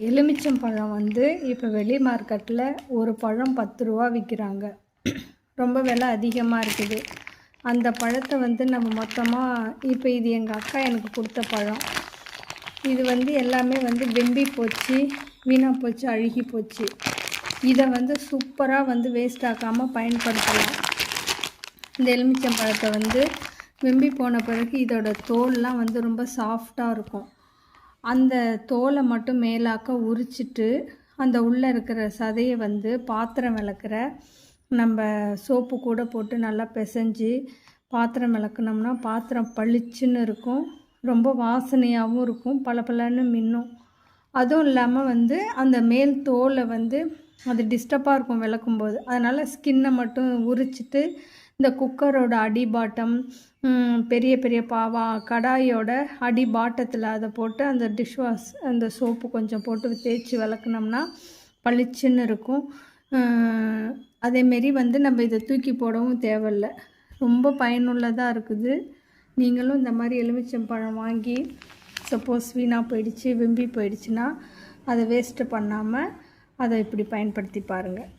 எலுமிச்சம் பழம் வந்து இப்போ வெளி மார்க்கெட்டில் ஒரு பழம் பத்து ரூபா விற்கிறாங்க ரொம்ப விலை அதிகமாக இருக்குது. அந்த பழத்தை வந்து நம்ம மொத்தமாக இப்போ இது எங்கள் அக்கா எனக்கு கொடுத்த பழம். இது வந்து எல்லாமே வந்து வெம்பி போச்சு வீணாக போச்சு அழுகி போச்சு. இதை வந்து சூப்பராக வந்து வேஸ்ட் ஆக்காமல் பயன்படுத்தலாம். இந்த எலுமிச்சம் பழத்தை வந்து வெம்பி போன பிறகு இதோட தோல்லாம் வந்து ரொம்ப சாஃப்டாக இருக்கும். அந்த தோலை மட்டும் மேலாக்க உரிச்சிட்டு அந்த உள்ளே இருக்கிற சதையை வந்து பாத்திரம் விளக்குற நம்ம சோப்பு கூட போட்டு நல்லா பிசைஞ்சு பாத்திரம் விளக்குனோம்னா பாத்திரம் பளிச்சுன்னு இருக்கும். ரொம்ப வாசனையாகவும் இருக்கும். பளபளன்னு மின்னும். அதுவும் இல்லாமல் வந்து அந்த மேல் தோலை வந்து அது டிஸ்டர்பாக இருக்கும் விளக்கும்போது. அதனால் ஸ்கின்னை மட்டும் உரிச்சிட்டு இந்த குக்கரோட அடிபாட்டம் பெரிய பெரிய பாவா கடாயோட அடி பாட்டத்தில் அதை போட்டு அந்த டிஷ் வாஷ் அந்த சோப்பு கொஞ்சம் போட்டு தேய்ச்சி விளக்குனோம்னா பளிச்சுன்னு இருக்கும். அதேமாரி வந்து நம்ம இதை தூக்கி போடவும் தேவையில்ல. ரொம்ப பயனுள்ளதாக இருக்குது. நீங்களும் இந்த மாதிரி எலுமிச்சம்பழம் வாங்கி சப்போஸ் வீணாக போயிடுச்சு வெம்பி போயிடுச்சுன்னா அதை வேஸ்ட்டு பண்ணாமல் அதை இப்படி பயன்படுத்தி பாருங்கள்